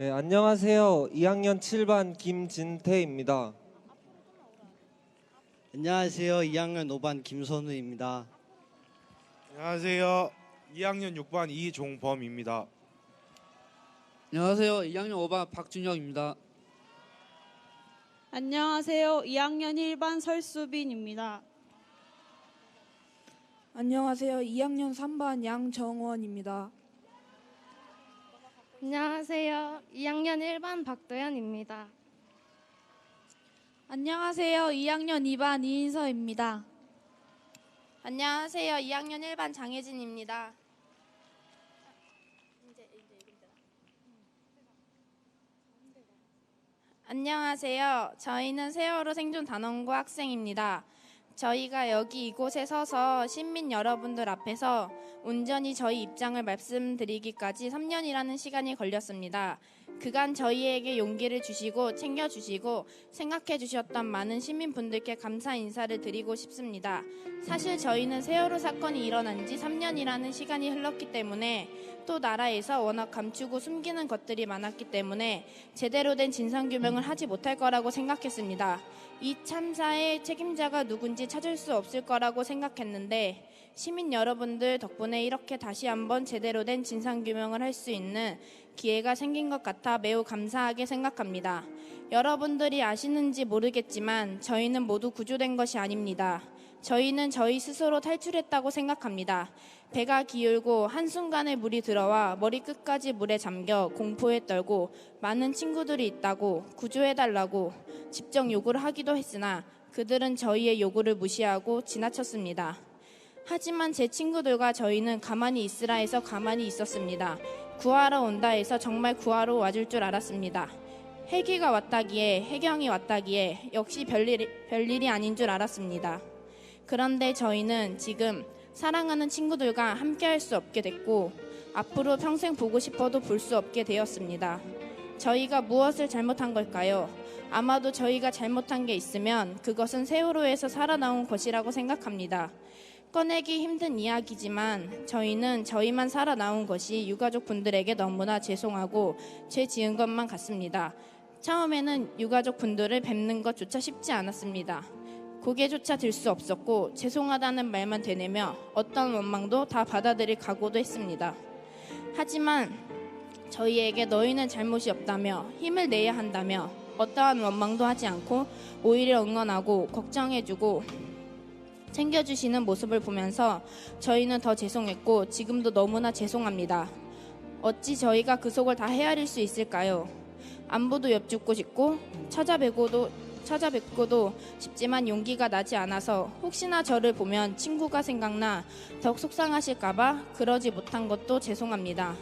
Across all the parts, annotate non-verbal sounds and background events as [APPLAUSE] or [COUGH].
네, 안녕하세요. 2학년 7반 김진태입니다. 안녕하세요. 2학년 5반 김선우입니다. 안녕하세요. 2학년 6반 이종범입니다. 안녕하세요. 2학년 5반 박준혁입니다. 안녕하세요. 2학년 1반 설수빈입니다. 안녕하세요. 2학년 3반 양정원입니다. 안녕하세요. 2학년 1반 박도연입니다. 안녕하세요. 2학년 2반 이인서입니다. 안녕하세요. 2학년 1반 장혜진입니다. 안녕하세요. 저희는 세월호 생존 단원고 학생입니다. 저희가 여기 이곳에 서서 시민 여러분들 앞에서 온전히 저희 입장을 말씀드리기까지 3년이라는 시간이 걸렸습니다. 그간 저희에게 용기를 주시고 챙겨주시고 생각해 주셨던 많은 시민분들께 감사 인사를 드리고 싶습니다. 사실 저희는 세월호 사건이 일어난 지 3년이라는 시간이 흘렀기 때문에 또 나라에서 워낙 감추고 숨기는 것들이 많았기 때문에 제대로 된 진상규명을 하지 못할 거라고 생각했습니다. 이 참사의 책임자가 누군지 찾을 수 없을 거라고 생각했는데 시민 여러분들 덕분에 이렇게 다시 한번 제대로 된 진상규명을 할 수 있는 기회가 생긴 것 같아 매우 감사하게 생각합니다. 여러분들이 아시는지 모르겠지만 저희는 모두 구조된 것이 아닙니다. 저희는 저희 스스로 탈출했다고 생각합니다. 배가 기울고 한순간에 물이 들어와 머리 끝까지 물에 잠겨 공포에 떨고 많은 친구들이 있다고 구조해달라고 집정 요구를 하기도 했으나 그들은 저희의 요구를 무시하고 지나쳤습니다. 하지만 제 친구들과 저희는 가만히 있으라 해서 가만히 있었습니다. 구하러 온다 해서 정말 구하러 와줄 줄 알았습니다. 헬기가 왔다기에 해경이 왔다기에 역시 별일, 별일이 아닌 줄 알았습니다. 그런데 저희는 지금 사랑하는 친구들과 함께 할 수 없게 됐고 앞으로 평생 보고 싶어도 볼 수 없게 되었습니다. 저희가 무엇을 잘못한 걸까요? 아마도 저희가 잘못한 게 있으면 그것은 세월호에서 살아나온 것이라고 생각합니다. 꺼내기 힘든 이야기지만 저희는 저희만 살아나온 것이 유가족 분들에게 너무나 죄송하고 죄 지은 것만 같습니다. 처음에는 유가족 분들을 뵙는 것조차 쉽지 않았습니다. 고개조차 들 수 없었고 죄송하다는 말만 되뇌며 어떤 원망도 다 받아들일 각오도 했습니다. 하지만 저희에게 너희는 잘못이 없다며 힘을 내야 한다며 어떠한 원망도 하지 않고 오히려 응원하고 걱정해주고 챙겨주시는 모습을 보면서 저희는 더 죄송했고 지금도 너무나 죄송합니다. 어찌 저희가 그 속을 다 헤아릴 수 있을까요? 안부도 엿듣고 싶고 찾아뵈고도 찾아뵙고도 싶지만 용기가 나지 않아서 혹시나 저를 보면 친구가 생각나 더욱 속상하실까봐 그러지 못한 것도 죄송합니다.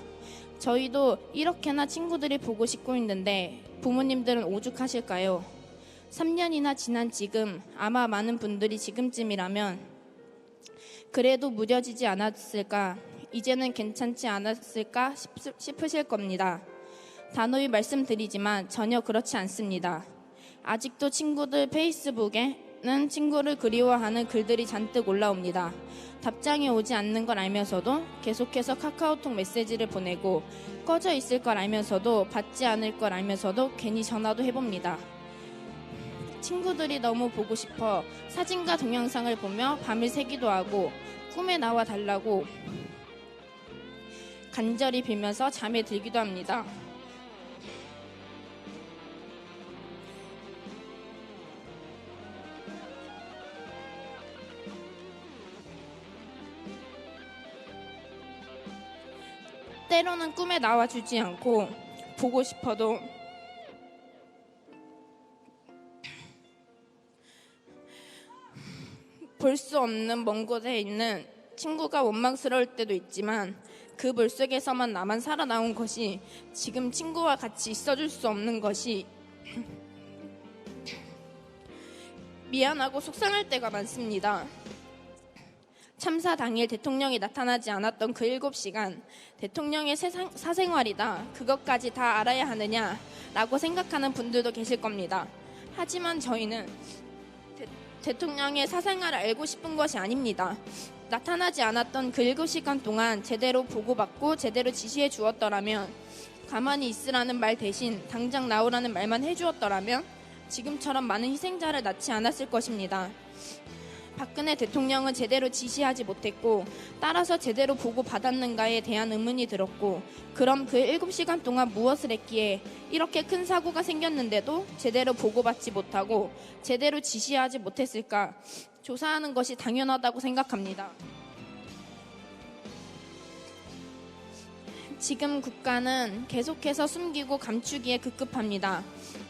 저희도 이렇게나 친구들이 보고 싶고 있는데 부모님들은 오죽하실까요? 3년이나 지난 지금 아마 많은 분들이 지금쯤이라면 그래도 무뎌지지 않았을까 이제는 괜찮지 않았을까 싶- 싶으실 겁니다. 단호히 말씀드리지만 전혀 그렇지 않습니다. 아직도 친구들 페이스북에는 친구를 그리워하는 글들이 잔뜩 올라옵니다. 답장이 오지 않는 걸 알면서도 계속해서 카카오톡 메시지를 보내고 꺼져 있을 걸 알면서도 받지 않을 걸 알면서도 괜히 전화도 해봅니다. 친구들이 너무 보고 싶어 사진과 동영상을 보며 밤을 새기도 하고 꿈에 나와 달라고 간절히 빌면서 잠에 들기도 합니다. 때로는 꿈에 나와주지 않고 보고 싶어도 볼 수 없는 먼 곳에 있는 친구가 원망스러울 때도 있지만 그 물속에서만 나만 살아나온 것이 지금 친구와 같이 있어줄 수 없는 것이 [CLEARS THROAT] 미안하고 속상할 때가 많습니다. 참사 당일 대통령이 나타나지 않았던 그 일곱 시간 대통령의 세상, 사생활이다. 그것까지 다 알아야 하느냐라고 생각하는 분들도 계실 겁니다. 하지만 저희는 대, 대통령의 사생활을 알고 싶은 것이 아닙니다. 나타나지 않았던 그 일곱 시간 동안 제대로 보고받고 제대로 지시해 주었더라면 가만히 있으라는 말 대신 당장 나오라는 말만 해주었더라면 지금처럼 많은 희생자를 낳지 않았을 것입니다. 박근혜 대통령은 제대로 지시하지 못했고 따라서 제대로 보고 받았는가에 대한 의문이 들었고 그럼 그 7시간 동안 무엇을 했기에 이렇게 큰 사고가 생겼는데도 제대로 보고받지 못하고 제대로 지시하지 못했을까 조사하는 것이 당연하다고 생각합니다. 지금 국가는 계속해서 숨기고 감추기에 급급합니다.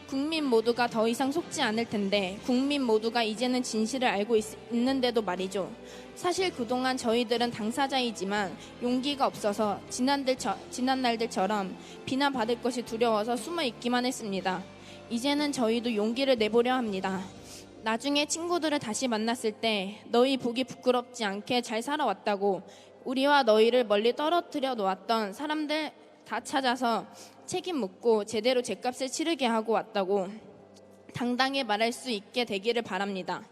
국민 모두가 더 이상 속지 않을 텐데 국민 모두가 이제는 진실을 알고 있, 있는데도 말이죠. 사실 그동안 저희들은 당사자이지만 용기가 없어서 지난들 지난 날들처럼 비난받을 것이 두려워서 숨어 있기만 했습니다. 이제는 저희도 용기를 내보려 합니다. 나중에 친구들을 다시 만났을 때 너희 보기 부끄럽지 않게 잘 살아왔다고 우리와 너희를 멀리 떨어뜨려 놓았던 사람들 다 찾아서 책임 묻고 제대로 죄값을 치르게 하고 왔다고 당당히 말할 수 있게 되기를 바랍니다.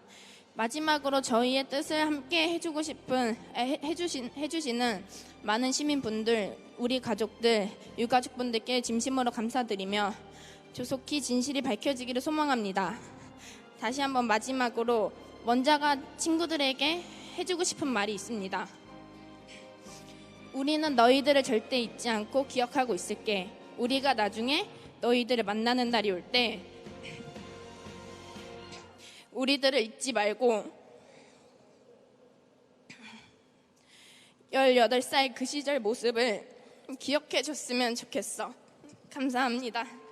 마지막으로 저희의 뜻을 함께 해주고 싶은 해- 해주신 해주시는 많은 시민분들, 우리 가족들, 유가족분들께 진심으로 감사드리며 조속히 진실이 밝혀지기를 소망합니다. 다시 한번 마지막으로 원자가 친구들에게 해주고 싶은 말이 있습니다. 우리는 너희들을 절대 잊지 않고 기억하고 있을게. 우리가 나중에 너희들을 만나는 날이 올 때 우리들을 잊지 말고 18살 그 시절 모습을 기억해 줬으면 좋겠어. 감사합니다.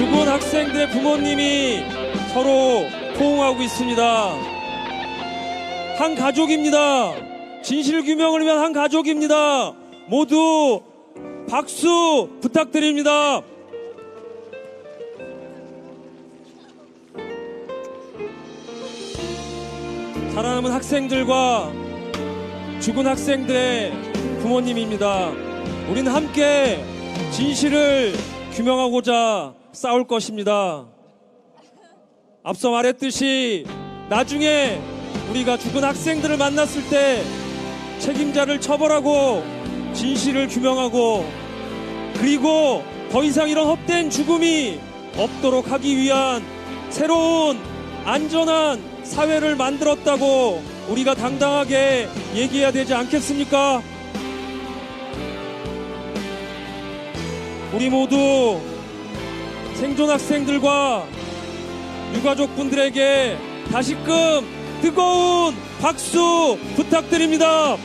죽은 학생들의 부모님이 서로 포옹하고 있습니다. 한 가족입니다. 진실 규명을 위한 한 가족입니다. 모두 박수 부탁드립니다. 살아남은 학생들과 죽은 학생들의 부모님입니다. 우리는 함께 진실을 규명하고자 싸울 것입니다. 앞서 말했듯이 나중에 우리가 죽은 학생들을 만났을 때 책임자를 처벌하고 진실을 규명하고 그리고 더 이상 이런 헛된 죽음이 없도록 하기 위한 새로운 안전한 사회를 만들었다고 우리가 당당하게 얘기해야 되지 않겠습니까? 우리 모두 생존 학생들과 유가족분들에게 다시금 뜨거운 박수 부탁드립니다.